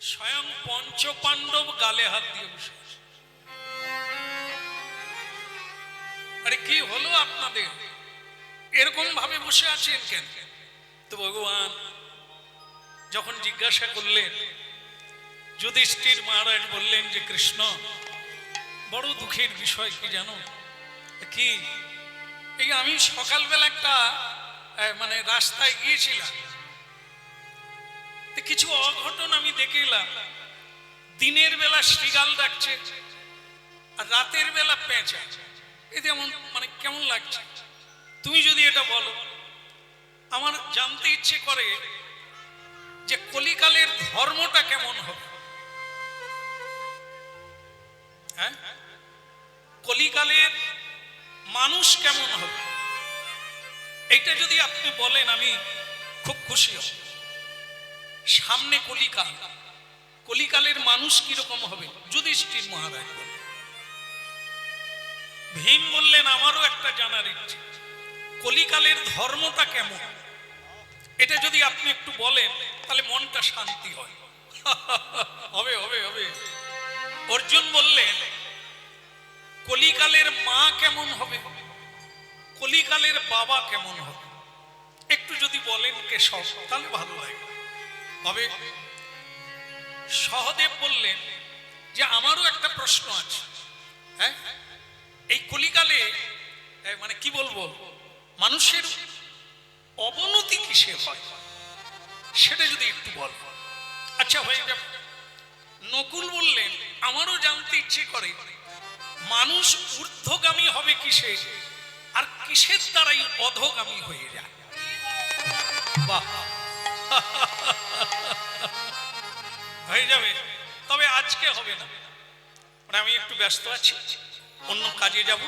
স্বয়ং পঞ্চ পাণ্ডব গালে হাত দিয়ে বসে আরে কি হলো আপনাদের? এরকম ভাবে বসে আছেন কেন? তো ভগবান যখন জিজ্ঞাসা করলেন, যুধিষ্ঠির মহারাজ বললেন যে কৃষ্ণ, বড় দুঃখের বিষয় কি জানো? কি? এই আমি সকালবেলা একটা মানে রাস্তায় গিয়েছিলাম। কিছু অঘটন আমি দেখে এলাম। দিনের বেলা শ্রীগাল ডাকছে, আর রাতের বেলা পেঁচা। এতে এমন মানে কেমন লাগছে? তুমি যদি এটা বলো। আমার জানতে ইচ্ছে করে যে কলিকালের ধর্মটা কেমন হবে। হ্যাঁ? কলিকালের মানুষ কেমন হবে? এইটা যদি আপনি বলেন, আমি খুব খুশি হব। সামনে কলিকাল। কলিকালের মানুষ কীরকম হবে? যুধিষ্ঠির মহারাজ। ভীম বললেন, আমারও একটা জানার ইচ্ছে। কলিকালের ধর্মটা কেমন? এটা যদি আপনি একটু বলেন, তাহলে মনটা শান্তি হয়। হবে হবে হবে। অর্জুন বললেন, কলিকালের মা কেমন হবে? কলিকালের বাবা কেমন হবে? একটু যদি বলেন কে তাহলে ভালো লাগে। হবে সহদেব বললেন যে আমারও একটা প্রশ্ন আছে। হ্যাঁ? এই কলিকালে মানে কি বলব? মানুষের অবনতি কিসে হয়? সেটা যদি একটু বল। আচ্ছা হয়ে যাবে। নকুল বললেন, আমারও জানতে ইচ্ছে করে, মানুষ ঊর্ধ্বগামী হবে কিসে? আর কিসের দ্বারাই অধগামী হয়ে যায়? বাহ! হয়ে যাবে। তবে আজকে হবে না। মানে আমি একটু ব্যস্ত আছি, অন্য কাজে যাব।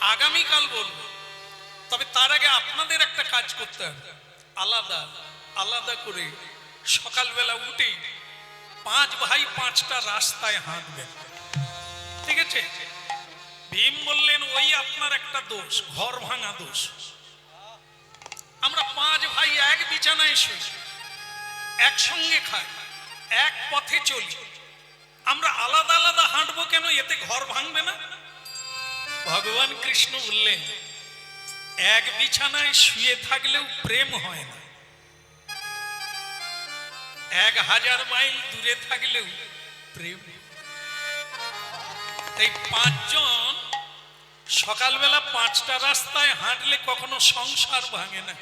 আগামীকাল বলব। তবে তার আগে আপনাদের একটা কাজ করতে হবে। আলাদা আলাদা করে সকালবেলা উঠেই পাঁচ ভাই পাঁচটা রাস্তায় হাঁটবেন। ঠিক আছে? ভীম বললেন, ওই আপনার একটা দোষ, ঘর ভাঙা দোষ। আমরা পাঁচ ভাই এক বিছানায় শুই, একসঙ্গে খাই, এক পথে চলি। আমরা আলাদা আলাদা হাঁটবো কেন? এতে ঘর ভাঙবে না? ভগবান কৃষ্ণ বললেন, এক বিছানায় শুয়ে থাকলেও প্রেম হয় না। এক হাজার মাইল দূরে থাকলেও প্রেম এই পাঁচজন সকালবেলা পাঁচটা রাস্তায় হাঁটলে কখনো সংসার ভাঙে না।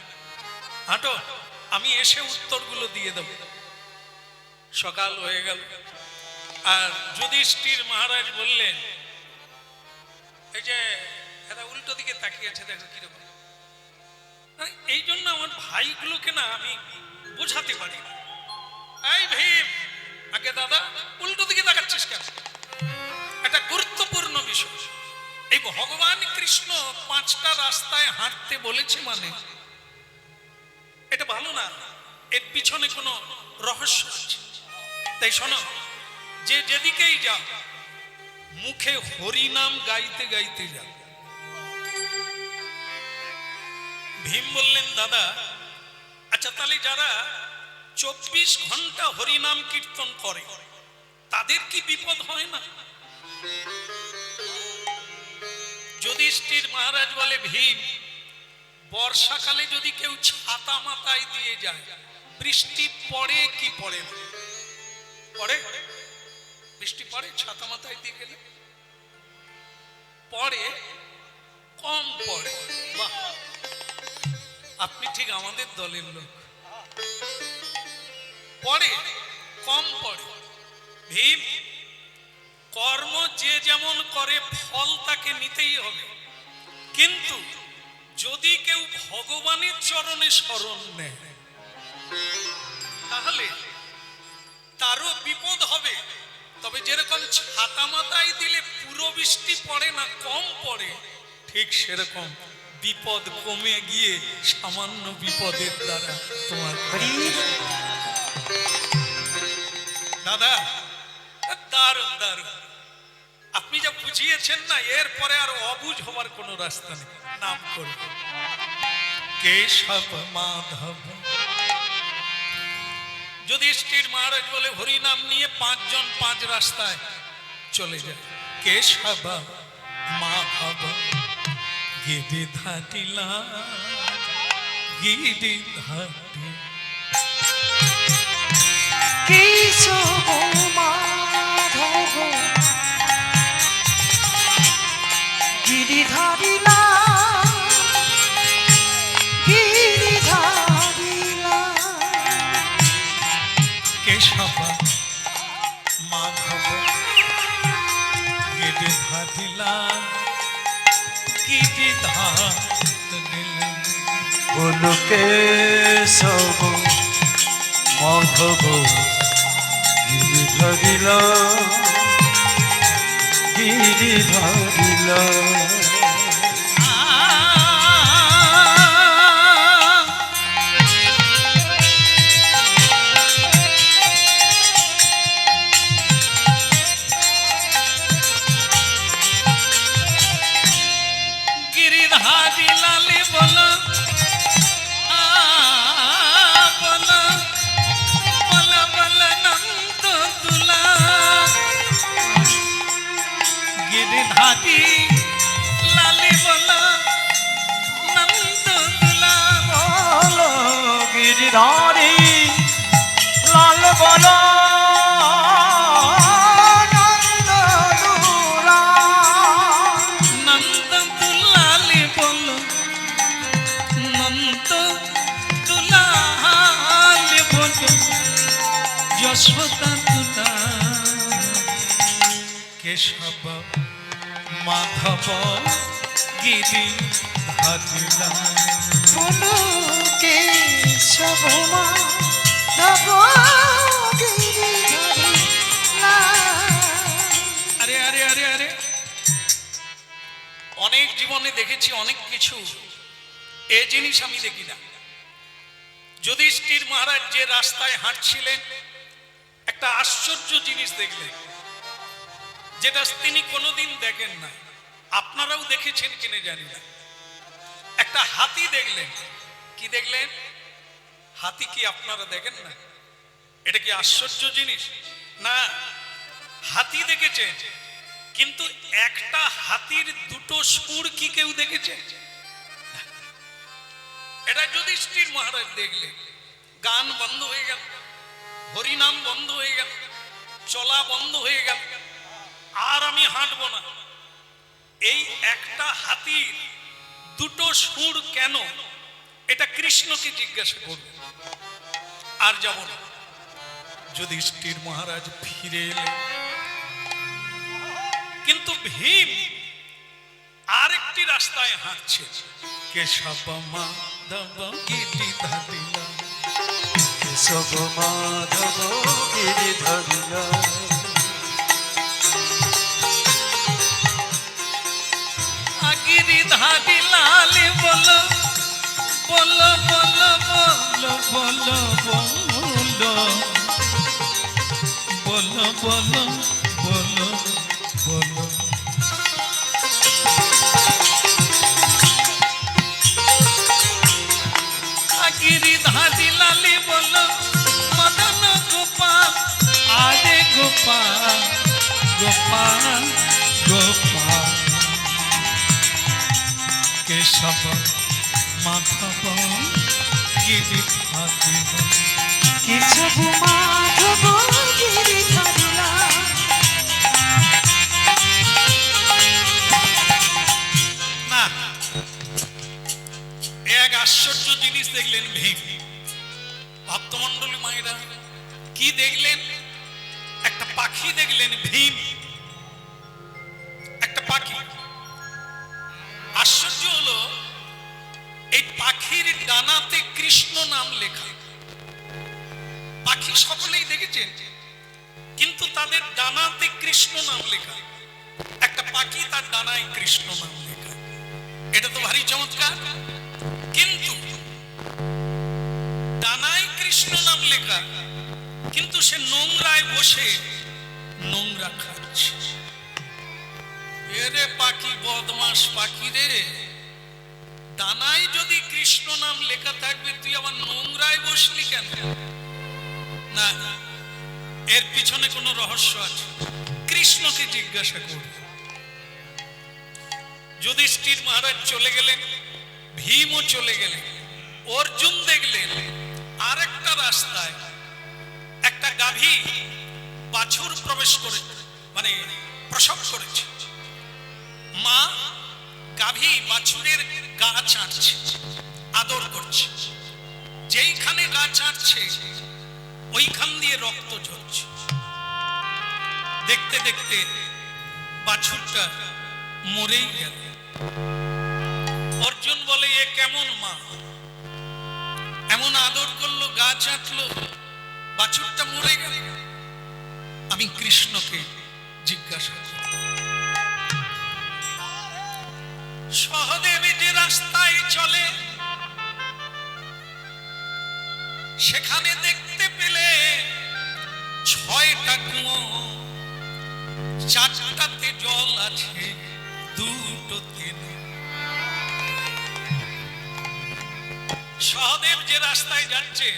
হাঁটো, আমি এসে উত্তরগুলো দিয়ে দেব। সকাল হয়ে গেল। আর যুধিষ্ঠির মহারাজ বললেন, এই যে, এরা উল্টো দিকে তাকিয়েছে দেখো কীরকম। এই জন্য আমার ভাইগুলোকে না আমি বোঝাতে পারি। এই ভীম, আগে দাদা, উল্টো দিকে তাকাচ্ছিস কেন? একটা গুরুত্বপূর্ণ বিষয়। এই ভগবান কৃষ্ণ পাঁচটা রাস্তায় হাঁটতে বলেছে মানে এটা ভালো না। এর পিছনে কোনো রহস্য আছে। তাই শোনো, যে যেদিকেই যাও, মুখে হরিনাম গাইতে গাইতে যাও। ভীম বললেন, দাদা আচ্ছা তাহলে যারা চব্বিশ ঘণ্টা হরিনাম কীর্তন করে, তাদের কি বিপদ হয় না? যুধিষ্ঠির মহারাজ বলে, ভীম বর্ষাকালে যদি কেউ ছাতা মাথায় দিয়ে যায়, বৃষ্টি পড়ে কি পড়ে? না? পড়ে? বৃষ্টি পড়ে? ছাতা মাথায় দিয়ে গেলে? পড়ে? কম পড়ে। বাহ! আপনি ঠিক আমাদের দলের লোক। পড়ে? কম পড়ে। ভীম, কর্ম যে যেমন করে, ফল তাকে নিতেই হবে। কিন্তু যদি কেউ ভগবানের চরণে স্মরণ নেয়, তাহলে তারও বিপদ হবে। তবে যেরকম ছাতা মাথায় দিলে পুরো বৃষ্টি পড়ে না, কম পড়ে, ঠিক সেরকম বিপদ কমে গিয়ে সামান্য বিপদের দ্বারা তোমার দাদা, দারুণ দারুণ। আপনি যা বুঝিয়েছেন না এরপরে আর অবুঝ হওয়ার কোনো রাস্তা নেই। নাম করব কেশব মাধব। যদি যুধিষ্ঠির মহারাজ বলে হরিনাম নিয়ে পাঁচজন পাঁচ রাস্তায় চলে যায়। কেশব মাধব। গিরিধাটিলা গিরিধাটি কেশব বলো কেশব মাধব গিরি ধরিল গিরি ধরিল। কেশব মাধব গিরি ধারিলা বলো কেশব মাধব আরে আরে আরে আরে। অনেক জীবনে দেখেছি অনেক কিছু। এ জিনিস আমি দেখি না। যুধিষ্ঠির মহারাজ যে রাস্তায় হাঁটছিলেন একটা আশ্চর্য জিনিস দেখলেন, যেটা তিনি কোনোদিন দেখেন না। আপনারাও দেখেছেন কিনে জানি না। একটা হাতি দেখলেন। কি দেখলেন? হাতি কি আপনারা দেখেন না? এটা কি আশ্চর্য জিনিস? না, হাতি দেখেছে কিন্তু একটা হাতির দুটো সুর কি কেউ দেখেছে? এটা যুধিষ্ঠির মহারাজ দেখলে গান বন্ধ হয়ে গেল। হরিনাম বন্ধ হয়ে গেল, চলা বন্ধ হয়ে গেল, আর আমি হাঁটবো না। এই একটা হাতির দুটো সুর কেন? এটা কৃষ্ণকে জিজ্ঞাসা করবে। আর যাব না। যুধিষ্ঠির মহারাজ ফিরে এলেন। কিন্তু ভীম আরেকটি রাস্তায় হাঁটছে। কেশব মাধব গিরি ধারিলা কেশব মাধব গিরি ধরিল গিরি ধারিলাল বল বল বল বল বল বল বল বল বল বল গোপাল গোপাল গোপাল কেশব মাধব গিরি ধারি কেশব মাধব গিরিধারিলা না এক আশ্চর্য জিনিস দেখলেন ভীম। ভক্তমন্ডলী মায়েরা কি দেখলেন? পাখি দেখলেন ভীম। একটা পাখি। আশ্চর্য হলো, এই পাখির ডানাতে কৃষ্ণ নাম লেখা। পাখি সকলেই দেখেছেন, কিন্তু তাদের ডানাতে কৃষ্ণ নাম লেখা। একটা পাখি তার ডানায় কৃষ্ণ নাম লেখা। এটা তো ভারী চমৎকার। কিন্তু ডানায় কৃষ্ণ নাম লেখা, কিন্তু সে নোংরায় বসে নোংরা খাচ্ছে। এরে পাখি বদমাস পাখি রে। ডানায় যদি কৃষ্ণ নাম লেখা থাকবে, তুই আবার নোংরায় বসলি কেন? না, এর পিছনে কোনো রহস্য আছে। কৃষ্ণকে জিজ্ঞাসা করবে যুধিষ্ঠির মহারাজ চলে গেলেন, ভীমও চলে গেলেন। অর্জুন দেখলেন, আরেকটা রাস্তায় একটা গাভী বাছুর প্রবেশ করে মানে প্রসব করেছে। মা গাভী বাছুরের গা চাটছে আদর করছে। যেইখানে গা চাটছে ওইখান দিয়ে রক্ত ঝরছে। দেখতে দেখতে বাছুরটা মরেই গেল। অর্জুন বলে, এ কেমন মা? এমন আদর করল, গা চাটলো বাছুরটা মরে গেল। আমি কৃষ্ণকে জিজ্ঞাসা করি সহদেবী যে রাস্তায় চলে, সেখানে দেখতে পেলে ছয়টা কুয়ো, চারটাতে জল আছে দুটোতে নেই। সহদেব যে রাস্তায় যাচ্ছে,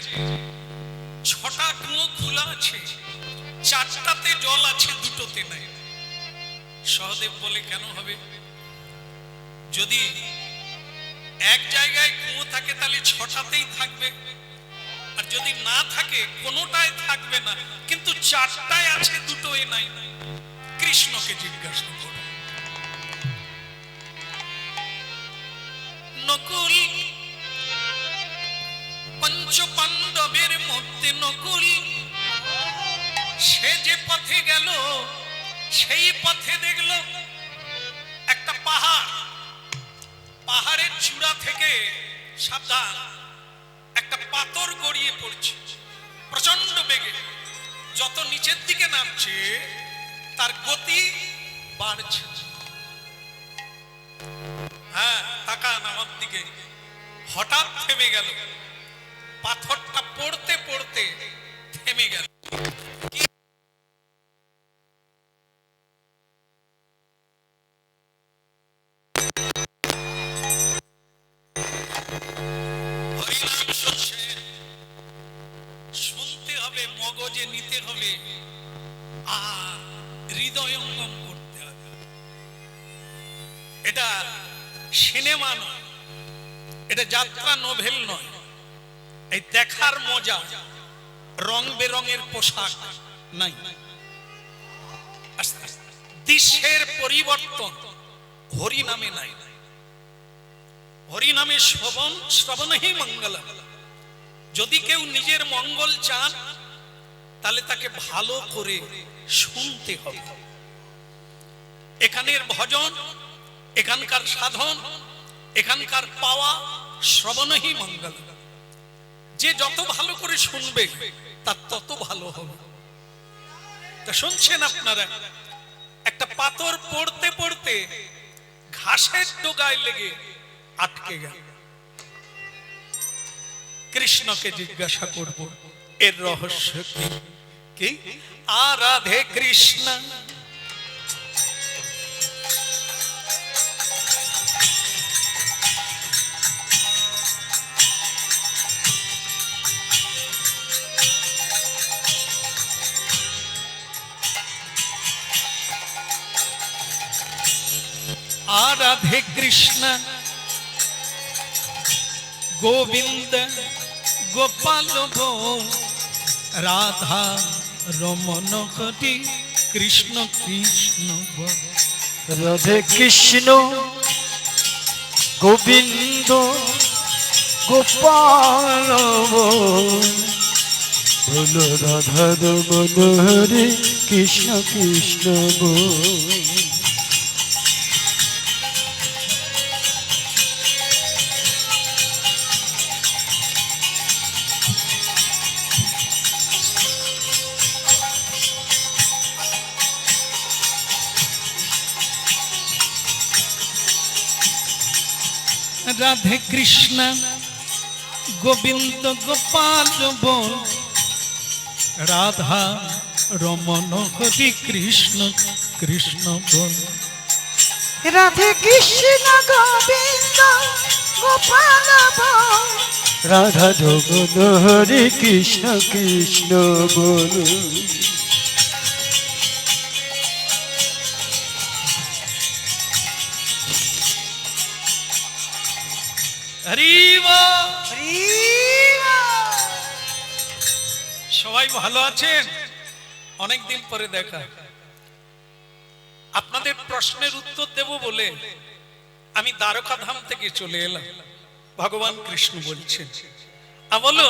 ছটা কুয়ো খোলা আছে চারটাতে জল আছে, দুটোতে নাই। সহদেব বলে, কেন হবে? যদি এক জায়গায় কুয়ো থাকে, তাহলে ছটাতেই থাকবে। আর যদি না থাকে, কোনোটায় থাকবে না। কিন্তু চারটায় আছে দুটোই নাই। কৃষ্ণকে জিজ্ঞাসা করো। নকুল পঞ্চ পাণ্ডবের মধ্যে নকুল সে যে পথে গেল, সেই পথে দেখল একটা পাহাড়। পাহাড়ের চূড়া থেকে সাবধান একটা পাথর গড়িয়ে পড়ছে প্রচণ্ড বেগে। যত নিচের দিকে নামছে, তার গতি বাড়ছে। হ্যাঁ তাকান আমার দিকে। হঠাৎ থেমে গেল। পাথরটা পড়তে পড়তে থেমে গেল। যাত্রা নোভেল নয়। এই দেখার মজা রং বেরঙের পোশাক নাই। আস্তে। দৃশ্যের পরিবর্তন হরি নামে নাই। হরি নামে শ্রবণ শ্রবণেই মঙ্গল যদি কেউ নিজের মঙ্গল চান, তাহলে তাকে ভালো করে শুনতে হবে। এখানের ভজন, এখানকার সাধন, এখানকার পাওয়া শ্রবণেই মঙ্গল। যে যত ভালো করে শুনবে, তার তত ভালো হবে। তা শুনছেন আপনারা, একটা পাথর পড়তে পড়তে ঘাসের ডোগায় লেগে আটকে গেল। কৃষ্ণকে জিজ্ঞাসা করব, এর রহস্য কি? কি? আরাধে কৃষ্ণ আরাধে কৃষ্ণ গোবিন্দ গোপাল রাধা রমন হরি কৃষ্ণ কৃষ্ণ রাধে কৃষ্ণ গোবিন্দ গোপাল বল রাধা রমন হরে কৃষ্ণ কৃষ্ণ রাধে কৃষ্ণ গোবিন্দ গোপাল বল। রাধা রমন হরি কৃষ্ণ কৃষ্ণ বল। রাধে কৃষ্ণ গোবিন্দ গোপাল বল। রাধা রমন হরে কৃষ্ণ কৃষ্ণ বলো। সবাই ভালো আছেন? অনেকদিন পরে দেখা। আপনাদের প্রশ্নের উত্তর দেব বলে আমি থেকে চলে এলাম। ভগবান কৃষ্ণ বলছেন বলো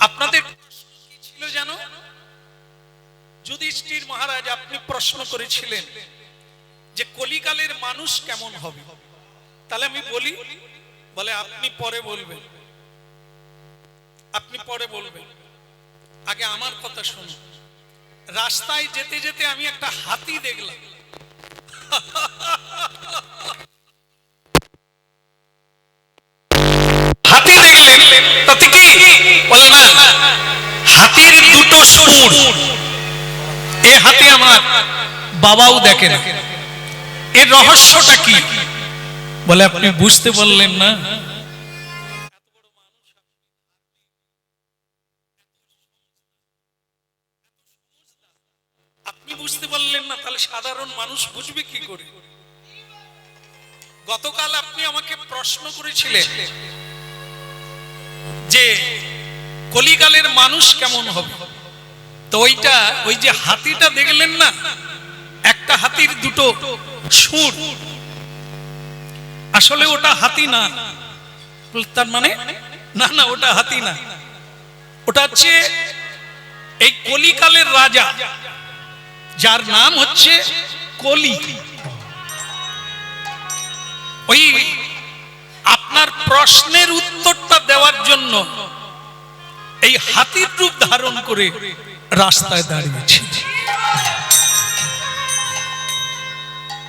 আপনাদের ছিল জানো? যুধিষ্ঠির মহারাজ আপনি প্রশ্ন করেছিলেন যে কলিকালের মানুষ কেমন হবে? তাহলে আমি বলি বলে, আপনি পরে বলবেন। আপনি পরে বলবেন। আগে আমার কথা শুনুন। রাস্তায় যেতে যেতে আমি একটা হাতি দেখলাম। হাতি দেখলেন তাতে কি বলে না হাতির দুটো সুর এ হাতি আমার বাবাও দেখে না। এর রহস্যটা কি? বলে, আপনি বুঝতে পারলেন না? সাধারণ মানুষ বুঝবে কি করে? গতকাল আপনি আমাকে প্রশ্ন করেছিলেন যে, কলিকালের মানুষ কেমন হবে? তো ওইটা, ওই যে হাতিটা দেখলেন না? একটা হাতির দুটো সুর। আসলে ওটা হাতি না। তার মানে? না না, ওটা হাতি না। ওটা হচ্ছে এই কলিকালের রাজা, যার নাম হচ্ছে কলি। ওই আপনার প্রশ্নের উত্তরটা দেওয়ার জন্য এই হাতির রূপ ধারণ করে রাস্তায় দাঁড়িয়েছি।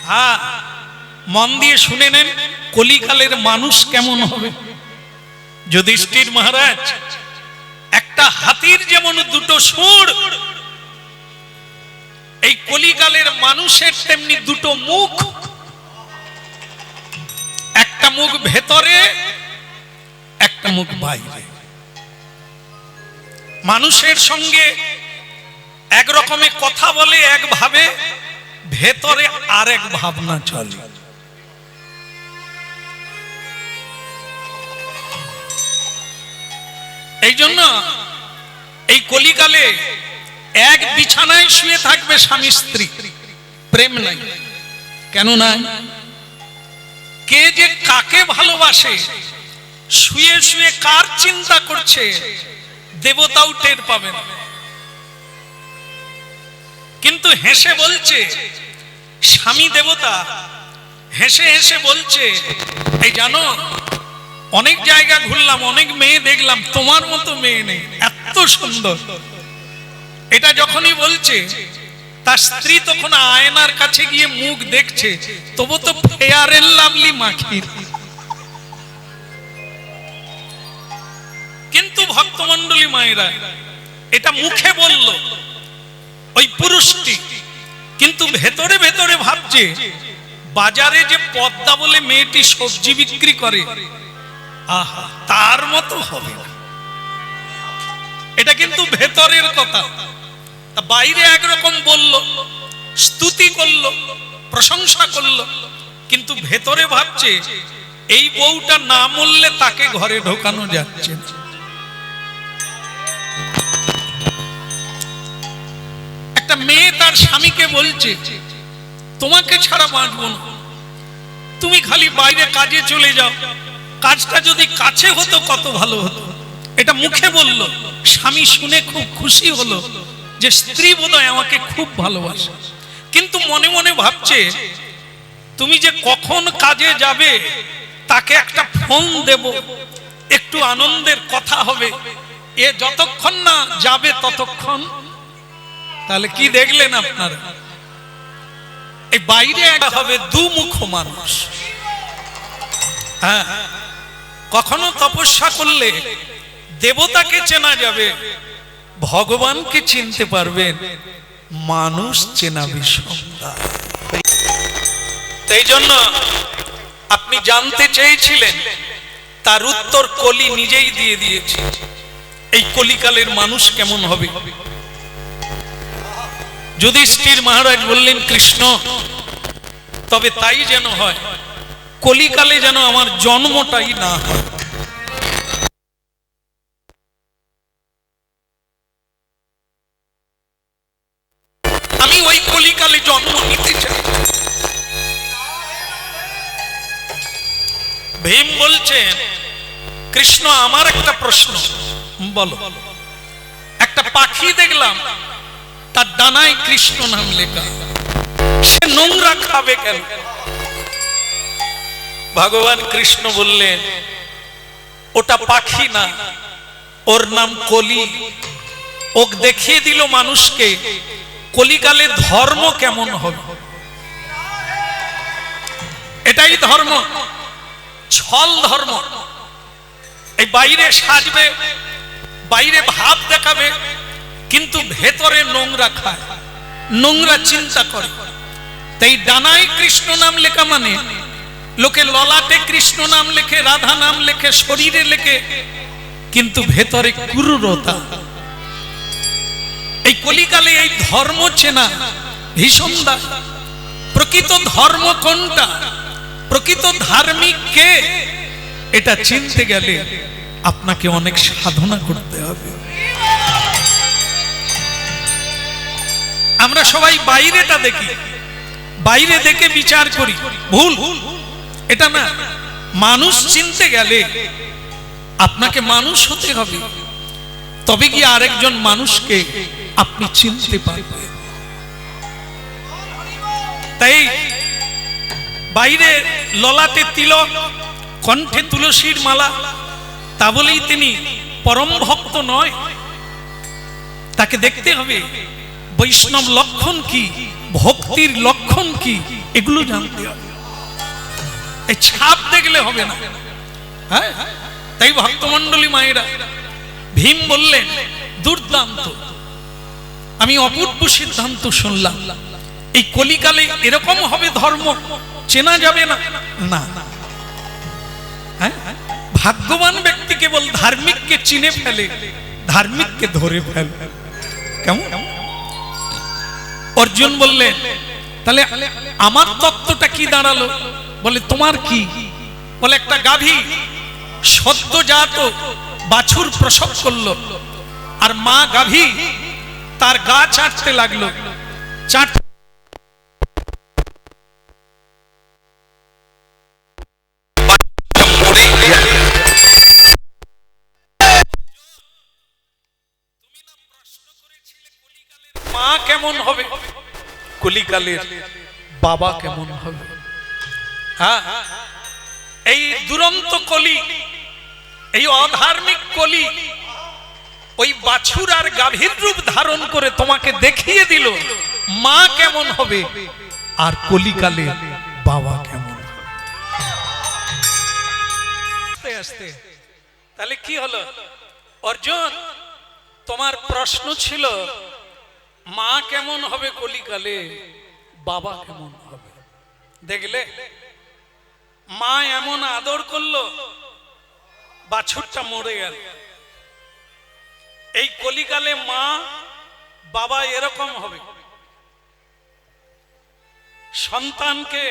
হ্যাঁ। মন দিয়ে শুনে নেন, কলিকালের মানুষ কেমন হবে? যুধিষ্ঠির মহারাজ, একটা হাতির যেমন দুটো সুর, এই কলিকালের মানুষের তেমনি দুটো মুখ। একটা মুখ ভেতরে, একটা মুখ বাইরে। মানুষের সঙ্গে এক রকমে কথা বলে, একভাবে ভেতরে আরেক ভাবনা চলে। এই জন্য এই কলিকালে এক বিছানায় শুয়ে থাকবে স্বামী স্ত্রী। প্রেম নাই। কেন নাই? কে যে কাকে ভালোবাসে, শুয়ে শুয়ে কার চিন্তা করছে, দেবতাও টের পাবে না। কিন্তু হেসে বলছে, স্বামী দেবতা, হেসে হেসে বলছে, এই জানো অনেক জায়গা ঘুরলাম, অনেক মেয়ে দেখলাম, তোমার মতো মেয়ে নেই, এত সুন্দর। এটা যখনই বলছে, তার স্ত্রী তখন আয়নার কাছে গিয়ে মুখ দেখছে, তবু তো ফেয়ার লাভলি মাখির। কিন্তু ভক্তমন্ডলী মায়েরা, এটা মুখে বলল, ওই পুরুষটি, কিন্তু ভেতরে ভেতরে ভাবছে, বাজারে যে পদ্মা বলে মেয়েটি সবজি বিক্রি করে তার মতো হবে এটা কিন্তু ভেতরের কথা। বাইরে একরকম বলল, স্তুতি করল, প্রশংসা করল, কিন্তু ভেতরে ভাবছে, এই বউটা না মরলে তাকে ঘরে ঢোকানো যাচ্ছে একটা মেয়ে তার স্বামীকে বলছে, তোমাকে ছাড়া বাঁচব না। তুমি খালি বাইরে কাজে চলে যাও। কাজটা যদি কাছে হতো কত ভালো হতো। এটা মুখে বলল, স্বামী শুনে খুব খুশি হলো যে স্ত্রী বোধহয় আমাকে খুব ভালোবাসে। কিন্তু মনে মনে ভাবছে, তুমি যে কখন কাজে যাবে, তাকে একটা ফোন দেব, একটু আনন্দের কথা হবে। এ যতক্ষণ না যাবে ততক্ষণ। তাহলে কি দেখলেন আপনারা? এই বাইরে একটা হবে দুমুখ মানুষ। হ্যাঁ। কখনো তপস্যা করলে দেবতাকে চেনা যাবে, ভগবানকে চিনতে পারবেন মানুষ চেনা বিষমতা এই জন্য আপনি জানতে চেয়েছিলেন, তার উত্তর কলি নিজেই দিয়ে দিয়েছে। এই কলিকালের মানুষ কেমন হবে? যুধিষ্ঠির মহারাজ বললেন, কৃষ্ণ, তবে তাই যেন হয় কলিকালে যেন আমার জন্মটাই না হয়। আমি ওই কলিকালে জন্ম নিতে চাই। ভীম বলছেন কৃষ্ণ, আমার একটা প্রশ্ন। বলো। একটা পাখি দেখলাম, তার ডানায় কৃষ্ণ নাম লেখা। সে নোংরা খাবে কেন? ভগবান কৃষ্ণ বললেন, ওটা পাখি না, ওর নাম কলি। ওক দেখিয়ে দিল মানুষকে, কলিকালে ধর্ম কেমন হবে? এটাই ধর্ম, ছল ধর্ম। এই বাইরে সাজবে, বাইরে ভাব দেখাবে, কিন্তু ভেতরে নোংরা খায়, নোংরা চিন্তা করে। তাই ডানায় কৃষ্ণ নাম লেখা মানে লোকে ললাটে কৃষ্ণ নাম লেখে, রাধা নাম লেখে, শরীরে লেখে, কিন্তু ভেতরে ক্রূরতা। এই কলিকালে এই ধর্ম চেনা ভীষণ দায়। প্রকৃত ধর্ম কোনটা? প্রকৃত ধার্মিক কে? এটা চিনতে গেলে আপনাকে অনেক সাধনা করতে হবে। আমরা সবাই বাইরেটা দেখি। বাইরে দেখে বিচার করি। ভুল ভুল। এটা না, মানুষ চিনতে গেলে আপনাকে মানুষ হতে হবে। তবে কি আরেকজন মানুষকে আপনি চিনতে পারবেন। তাই বাইরে ললাটে তিলক, কণ্ঠে তুলসীর মালা, তা বলেই তিনি পরম ভক্ত নয়। তাকে দেখতে হবে বৈষ্ণব লক্ষণ কি, ভক্তির লক্ষণ কি, এগুলো জানতে হবে। এই ছাপ দেখলে হবে না। হ্যাঁ? তাই ভক্তমন্ডলী মায়েরা ভীম বললেন, দুর্দান্ত। আমি অপূর্ব সিদ্ধান্ত শুনলাম। এই কলিকালে এরকম হবে ধর্ম, চেনা যাবে না। না। হ্যাঁ? ভাগ্যবান ব্যক্তি কেবল ধার্মিককে চিনে ফেলে, ধার্মিককে ধরে ফেলে। কেমন? অর্জুন বললেন, তাহলে আমার তত্ত্বটা কি দাঁড়াল? বলে, তোমার কি? বলে, একটা গাভী সদ্যজাত বাছুর প্রসব করল আর মা গাভী তার গা চাটতে লাগল। চাট মা কেমন হবে? কলিকালের বাবা কেমন হবে? হ্যাঁ এই দুরন্ত কলি, এই অধার্মিক কলি, ওই বাছুর আর গাভীর রূপ ধারণ করে তোমাকে দেখিয়ে দিল, মা কেমন হবে, আর কলিকালে বাবা কেমন আস্তে আস্তে, তাহলে কি হলো? অর্জুন, তোমার প্রশ্ন ছিল, মা কেমন হবে কলিকালে, বাবা কেমন হবে? দেখলে? মা এমন আদর করল, বাছুরটা মরে গেল। এই কলিকালে মা, বাবা এরকম হবে। সন্তানকে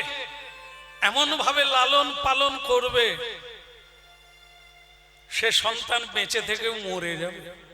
এমন ভাবে লালন পালন করবে, সে সন্তান বেঁচে থেকেও মরে যাবে।